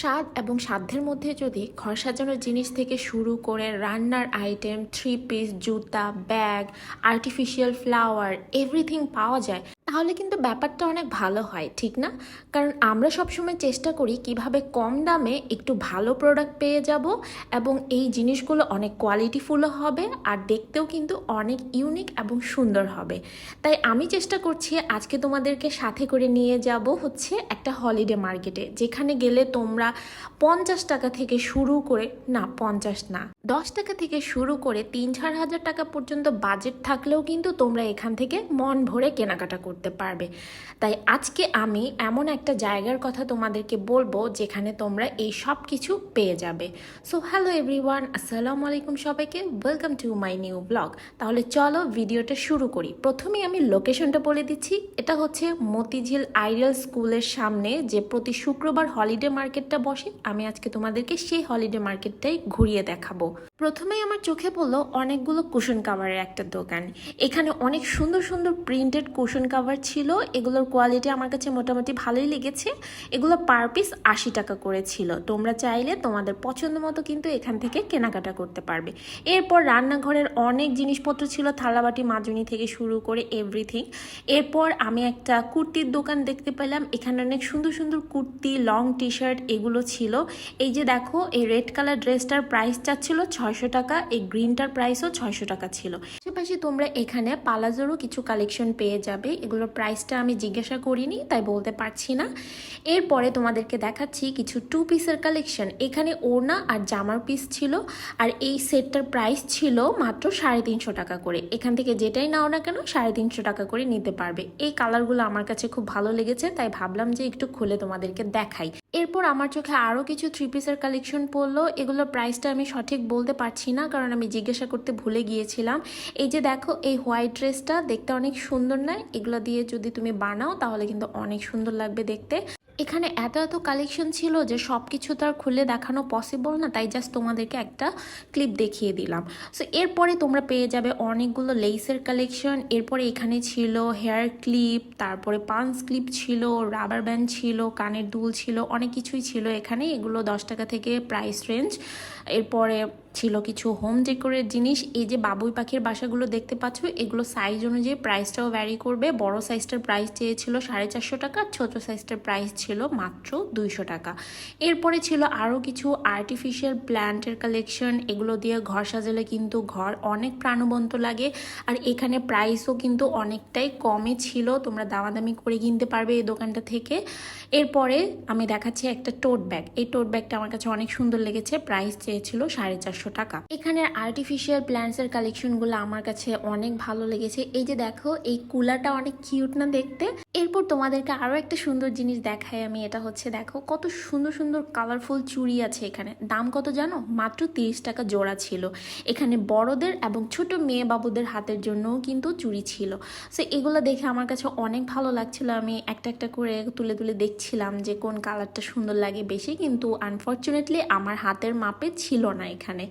স্বাদ এবং সাধ্যের মধ্যে যদি ঘর সাজানোর জিনিস থেকে শুরু করে রান্নার আইটেম থ্রি পিস জুতা ব্যাগ আর্টিফিশিয়াল ফ্লাওয়ার এভরিথিং পাওয়া যায়, তাহলে কিন্তু ব্যাপারটা অনেক ভালো হয়, ঠিক না? কারণ আমরা সবসময় চেষ্টা করি কীভাবে কম দামে একটু ভালো প্রোডাক্ট পেয়ে যাব এবং এই জিনিসগুলো অনেক কোয়ালিটিফুলও হবে আর দেখতেও কিন্তু অনেক ইউনিক এবং সুন্দর হবে। তাই আমি চেষ্টা করছি আজকে তোমাদেরকে সাথে করে নিয়ে যাব হচ্ছে একটা হলিডে মার্কেটে যেখানে গেলে তোমরা পঞ্চাশ টাকা থেকে শুরু করে না পঞ্চাশ না দশ টাকা থেকে শুরু করে তিন চার হাজার টাকা পর্যন্ত বাজেট থাকলেও কিন্তু তোমরা এখান থেকে মন ভরে কেনাকাটা করতে পারবে। তাই আজকে আমি এমন একটা জায়গার কথা তোমাদেরকে বলব যেখানে তোমরা এই সব কিছু পেয়ে যাবে। সো হ্যালো এভরিওয়ান আসসালামু আলাইকুম সবাইকে welcome to my new blog তাহলে চলো ভিডিওটা শুরু করি। প্রথমেই আমি লোকেশনটা বলে দিচ্ছি। এটা হচ্ছে মতিঝিল আইডিয়াল স্কুলের সামনে যে প্রতি শুক্রবার হলিডে মার্কেটটা বসে। আমি আজকে তোমাদেরকে সেই হলিডে মার্কেটটাই ঘুরিয়ে দেখাবো। প্রথমেই আমার চোখে পড়ল অনেকগুলো কুশন কাভারের একটা দোকান। এখানে অনেক সুন্দর সুন্দর প্রিন্টেড কুশন কাভার ছিল। এগুলোর কোয়ালিটি আমার কাছে মোটামুটি ভালোই লেগেছে। এগুলো পার পিস আশি টাকা করে ছিল। তোমরা চাইলে তোমাদের পছন্দ মতো কিন্তু এখান থেকে কেনাকাটা করতে পারবে। এরপর রান্নাঘরের অনেক জিনিসপত্র ছিল, থালাবাটি, মাজুনি থেকে শুরু করে এভরিথিং এরপর আমি একটা কুর্তির দোকান দেখতে পেলাম। এখানে অনেক সুন্দর সুন্দর কুর্তি লং টি শার্ট এগুলো ছিল। এই যে দেখো, এই রেড কালার ড্রেসটার প্রাইস চাচ্ছিল ছয়শো টাকা, এই গ্রিনটার প্রাইসও ছয়শো টাকা ছিল। পাশাপাশি তোমরা এখানে পালাজোরও কিছু কালেকশন পেয়ে যাবে। এগুলোর প্রাইসটা আমি জিজ্ঞাসা করিনি, তাই বলতে পারছি না। এরপরে তোমাদেরকে দেখাচ্ছি কিছু টু পিসের কালেকশন এখানে ওড়না আর জামার পিস ছিল, আর এই সেটটার প্রাইস ছিল মাত্র সাড়ে তিনশো টাকা করে। এখান থেকে যেটাই নাও না কেন, সাড়ে তিনশো টাকা করে নিতে পারবে। এই কালারগুলো আমার কাছে খুব ভালো লেগেছে, তাই ভাবলাম যে একটু খুলে তোমাদেরকে দেখাই। এরপর আমার চোখে আরও কিছু থ্রি পিসের কালেকশন পড়ল। এগুলোর প্রাইসটা আমি সঠিক বলতে পারছি না, কারণ আমি জিজ্ঞাসা করতে ভুলে গিয়েছিলাম। এই যে দেখো, এই হোয়াইট ড্রেসটা দেখতে অনেক সুন্দর নয় এগুলো দিয়ে যদি তুমি বানাও, তাহলে কিন্তু অনেক সুন্দর লাগবে দেখতে। এখানে এত এত কালেকশন ছিল যে সব কিছু তো আর খুলে দেখানো পসিবল না, তাই জাস্ট তোমাদেরকে একটা ক্লিপ দেখিয়ে দিলাম। সো এরপরে তোমরা পেয়ে যাবে অনেকগুলো লেসের কালেকশন এরপরে এখানে ছিল হেয়ার ক্লিপ তারপরে পান্স ক্লিপ ছিল রাবার ব্যান্ড ছিল, কানের দুল ছিল, অনেক কিছুই ছিল এখানে, এগুলো দশ টাকা থেকে প্রাইস রেঞ্জ এরপরে ছিল কিছু হোম ডেকোরের জিনিস। এই যে বাবুই পাখির বাসাগুলো দেখতে পাচ্ছ, এগুলো সাইজ অনুযায়ী প্রাইসটাও ভ্যারি করবে। বড় সাইজটার প্রাইস চেয়েছিল সাড়ে চারশো টাকা, ছোট সাইজটার প্রাইস ছিল মাত্র দুইশো টাকা। এরপরে ছিল আরও কিছু আর্টিফিশিয়াল প্ল্যান্টের কালেকশন এগুলো দিয়ে ঘর সাজালে কিন্তু ঘর অনেক প্রাণবন্ত লাগে। আর এখানে প্রাইসও কিন্তু অনেকটাই কমে ছিল। তোমরা দামাদামি করে কিনতে পারবে এই দোকানটা থেকে। এরপরে আমি দেখাচ্ছি একটা টোট ব্যাগ এই টোট ব্যাগটা আমার কাছে অনেক সুন্দর লেগেছে। প্রাইস চেয়েছিল সাড়ে চারশো টাকা। এখানে আর্টিফিশিয়াল প্ল্যান্টসের কালেকশনগুলো আমার কাছে অনেক ভালো লেগেছে। এই যে দেখো, এই কুলাটা অনেক কিউট না দেখতে? এরপর তোমাদেরকে আরও একটা সুন্দর জিনিস দেখাই আমি, এটা হচ্ছে দেখো কত সুন্দর সুন্দর কালারফুল চুড়ি আছে এখানে। দাম কত জানো? মাত্র তিরিশ টাকা জোড়া ছিল। এখানে বড়দের এবং ছোট মেয়ে বাবুদের হাতের জন্যও কিন্তু চুড়ি ছিল। সো এগুলো দেখে আমার কাছে অনেক ভালো লাগছিল। আমি একটা একটা করে তুলে তুলে দেখছিলাম যে কোন কালারটা সুন্দর লাগে বেশি, কিন্তু আনফর্চুনেটলি আমার হাতের মাপে ছিল না এখানে।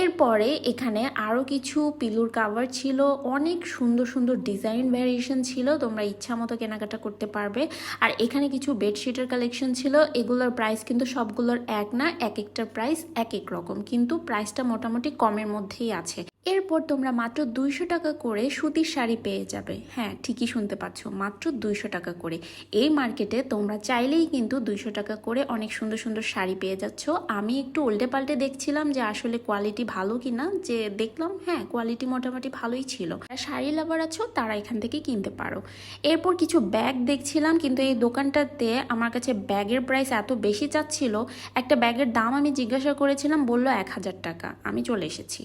এরপরে এখানে আরও কিছু পিলুর কাভার ছিল। অনেক সুন্দর সুন্দর ডিজাইন ভ্যারিয়েশন ছিল। তোমরা ইচ্ছা মতো কেনাকাটা করতে পারবে। আর এখানে কিছু বেডশিটের কালেকশন ছিল। এগুলোর প্রাইস কিন্তু সবগুলোর এক না, এক একটার প্রাইস এক এক রকম। কিন্তু প্রাইসটা মোটামুটি কমের মধ্যেই আছে। এরপর তোমরা মাত্র দুইশো টাকা করে সুতির শাড়ি পেয়ে যাবে। হ্যাঁ ঠিকই শুনতে পাচ্ছ, মাত্র দুইশো টাকা করে। এই মার্কেটে তোমরা চাইলেই কিন্তু দুইশো টাকা করে অনেক সুন্দর সুন্দর শাড়ি পেয়ে যাচ্ছ। আমি একটু উল্টে পাল্টে দেখছিলাম যে আসলে কোয়ালিটি ভালো কি না যে দেখলাম হ্যাঁ কোয়ালিটি মোটামুটি ভালোই ছিল। শাড়ি লাভার আছো, তারা এখান থেকে কিনতে পারো। এরপর কিছু ব্যাগ দেখছিলাম, কিন্তু এই দোকানটাতে আমার কাছে ব্যাগের প্রাইস এত বেশি চাচ্ছিল, একটা ব্যাগের দাম আমি জিজ্ঞাসা করেছিলাম, বলল এক হাজার টাকা। আমি চলে এসেছি।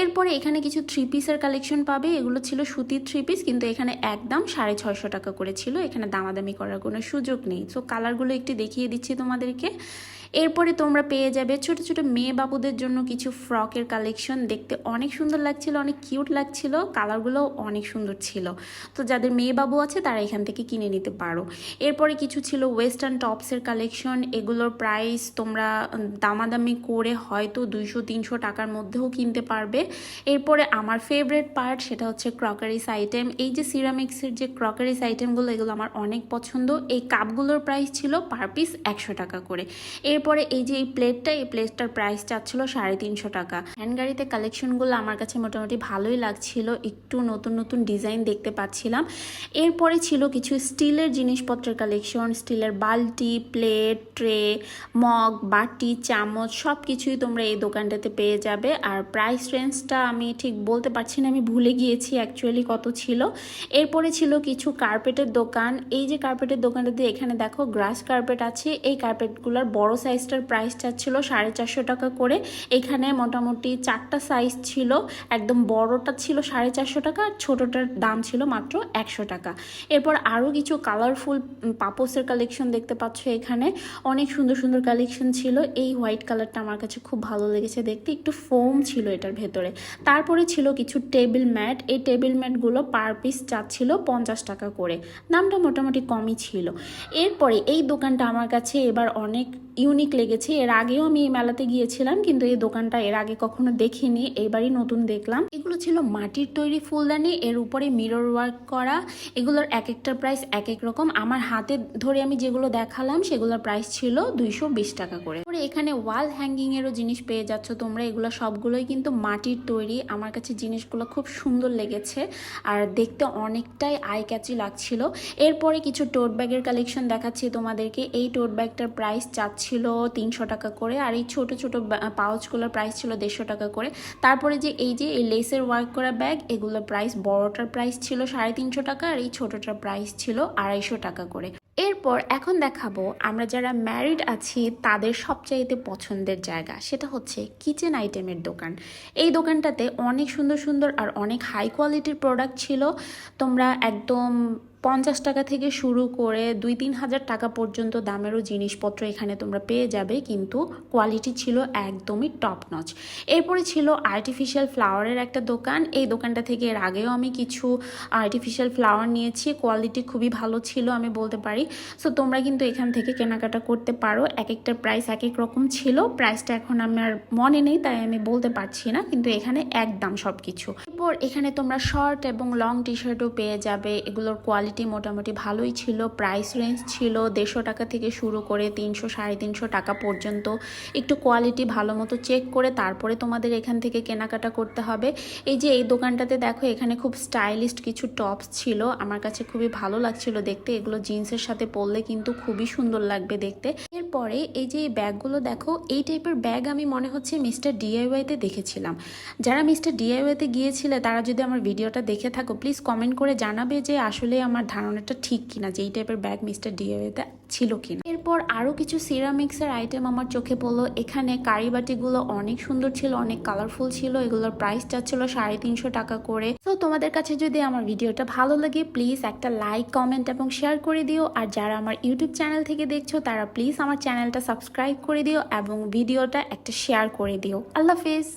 এরপরে এখানে কিছু থ্রি পিসের কালেকশন পাবে, এগুলো ছিল সুতির থ্রি পিস কিন্তু এখানে একদম সাড়ে ছয়শো টাকা করে ছিল, এখানে দামাদামি করার কোনো সুযোগ নেই। সো কালারগুলো একটু দেখিয়ে দিচ্ছি তোমাদেরকে। এরপরে তোমরা পেয়ে যাবে ছোট ছোট মেয়ে বাবুদের জন্য কিছু ফ্রকের কালেকশন দেখতে অনেক সুন্দর লাগছিল, অনেক কিউট লাগছিল কালারগুলো অনেক সুন্দর ছিল। তো যাদের মেয়ে বাবু আছে, তারা এখান থেকে কিনে নিতে পারো। এরপরে কিছু ছিল ওয়েস্টার্ন টপসের কালেকশন এগুলোর প্রাইস তোমরা দামাদামি করে হয়তো দুইশো, তিনশো টাকার মধ্যেও কিনতে পারবে। এরপরে আমার ফেভারেট পার্ট সেটা হচ্ছে ক্রকারিস আইটেম এই যে সিরামিক্সের যে ক্রকারিস আইটেমগুলো এগুলো আমার অনেক পছন্দ। এই কাপগুলোর প্রাইস ছিল পার পিস একশো টাকা করে। এর এরপরে এই যে এই প্লেটটা এই প্লেটটার প্রাইস চাচ্ছিল সাড়ে তিনশো টাকা। হ্যান্ড গাড়িতে কালেকশনগুলো আমার কাছে মোটামুটি ভালোই লাগছিল। একটু নতুন নতুন ডিজাইন দেখতে পাচ্ছিলাম। এরপরে ছিল কিছু স্টিলের জিনিসপত্রের কালেকশন স্টিলের বালতি প্লেট ট্রে মগ, বাটি, চামচ সব কিছুই তোমরা এই দোকানটাতে পেয়ে যাবে। আর প্রাইস রেঞ্জটা আমি ঠিক বলতে পারছি না, আমি ভুলে গিয়েছি অ্যাকচুয়ালি কত ছিল। এরপরে ছিল কিছু কার্পেটের দোকান। এই যে কার্পেটের দোকানটাতে এখানে দেখো গ্রাস কার্পেট আছে। এই কার্পেটগুলোর বড় সাইজটার প্রাইস চাচ্ছিল সাড়ে চারশো টাকা করে। এখানে মোটামুটি চারটা সাইজ ছিল। একদম বড়টা ছিল সাড়ে চারশো টাকা, আর ছোটোটার দাম ছিল মাত্র একশো টাকা। এরপর আরও কিছু কালারফুল পাপোসের কালেকশন দেখতে পাচ্ছ এখানে। অনেক সুন্দর সুন্দর কালেকশন ছিল। এই হোয়াইট কালারটা আমার কাছে খুব ভালো লেগেছে দেখতে। একটু ফোম ছিল এটার ভেতরে। তারপরে ছিল কিছু টেবিল ম্যাট এই টেবিল ম্যাটগুলো পার পিস চাচ্ছিল পঞ্চাশ টাকা করে। দামটা মোটামুটি কমই ছিল। এরপরে এই দোকানটা আমার কাছে এবার অনেক ইউনিক লেগেছে। এর আগেও আমি এই মেলাতে গিয়েছিলাম, কিন্তু এই দোকানটা এর আগে কখনো দেখিনি। এবারই নতুন দেখলাম। এগুলো ছিল মাটির তৈরি ফুলদানি, এর উপরে মিরর ওয়ার্ক করা। এগুলোর এক একটা প্রাইস এক এক রকম। আমার হাতে ধরে আমি যেগুলো দেখালাম, সেগুলোর প্রাইস ছিল দুইশো বিশ টাকা করে। পরে এখানে ওয়াল হ্যাঙ্গিং এরও জিনিস পেয়ে যাচ্ছ তোমরা। এগুলো সবগুলোই কিন্তু মাটির তৈরি। আমার কাছে জিনিসগুলো খুব সুন্দর লেগেছে আর দেখতে অনেকটাই আই ক্যাচি লাগছিল। এরপরে কিছু টোট ব্যাগের কালেকশন দেখাচ্ছি তোমাদেরকে। এই টোট ব্যাগটার প্রাইস চাচ্ছিল তিনশো টাকা করে আর এই ছোট ছোট পাউচগুলোর প্রাইস ছিল দেড়শো টাকা করে। তারপরে যে এই যে এই লেসের ওয়ার্ক করা ব্যাগ এগুলোর প্রাইস বড়টার প্রাইস ছিল সাড়ে তিনশো টাকা আর এই ছোটটার প্রাইস ছিল আড়াইশো টাকা করে। এরপর এখন দেখাবো আমরা যারা ম্যারিড আছি তাদের সবচাইতে পছন্দের জায়গা। সেটা হচ্ছে কিচেন আইটেমের দোকান। এই দোকানটাতে অনেক সুন্দর সুন্দর আর অনেক হাই কোয়ালিটির প্রোডাক্ট ছিল। তোমরা একদম পঞ্চাশ টাকা থেকে শুরু করে দুই তিন হাজার টাকা পর্যন্ত দামেরও জিনিসপত্র এখানে তোমরা পেয়ে যাবে, কিন্তু কোয়ালিটি ছিল একদমই টপ নচ এরপরে ছিল আর্টিফিশিয়াল ফ্লাওয়ারের একটা দোকান। এই দোকানটা থেকে এর আগেও আমি কিছু আর্টিফিশিয়াল ফ্লাওয়ার নিয়েছি। কোয়ালিটি খুবই ভালো ছিল, আমি বলতে পারি। সো তোমরা কিন্তু এখান থেকে কেনাকাটা করতে পারো। এক একটা প্রাইস এক এক রকম ছিল। প্রাইসটা এখন আমার মনে নেই, তাই আমি বলতে পারছি না, কিন্তু এখানে একদম সব কিছু এরপর এখানে তোমরা শর্ট এবং লং টি শার্টও পেয়ে যাবে। এগুলোর কোয়ালিটি মোটামুটি ভালোই ছিল প্রাইস রেঞ্জ ছিল দেড়শো টাকা থেকে শুরু করে তিনশো, সাড়ে তিনশো টাকা পর্যন্ত। একটু কোয়ালিটি ভালো মতো চেক করে তারপরে তোমাদের এখান থেকে কেনাকাটা করতে হবে। এই যে এই দোকানটাতে দেখো, এখানে খুব স্টাইলিস্ট কিছু টপস ছিল। আমার কাছে খুবই ভালো লাগছিল দেখতে। এগুলো জিন্সের সাথে পরলে কিন্তু খুবই সুন্দর লাগবে দেখতে। এরপরে এই যে ব্যাগগুলো দেখো, এই টাইপের ব্যাগ আমি মনে হচ্ছে মিস্টার ডিআইওয়াইতে দেখেছিলাম। যারা মিস্টার ডিআইওয়াইতে গিয়েছিলে, তারা যদি আমার ভিডিওটা দেখে থাকো প্লিজ কমেন্ট করে জানাবে যে আসলে আমার ধারণাটা ঠিক কিনা যে এই টাইপের ব্যাগ মিস্টার ডিআইওয়াইতে ছিল কিনা। এরপর আরও কিছু সিরামিক্সের আইটেম আমার চোখে পড়ল। এখানে কারিবাটিগুলো অনেক সুন্দর ছিল, অনেক কালারফুল ছিল। এগুলোর প্রাইস ছিল সাড়ে তিনশো টাকা করে। তো তোমাদের কাছে যদি আমার ভিডিওটা ভালো লাগে প্লিজ একটা লাইক কমেন্ট এবং শেয়ার করে দিও। আর যারা আমার ইউটিউব চ্যানেল থেকে দেখছ, তারা প্লিজ আমার চ্যানেলটা সাবস্ক্রাইব করে দিও এবং ভিডিওটা একটা শেয়ার করে দিও। আল্লাহ হাফিজ।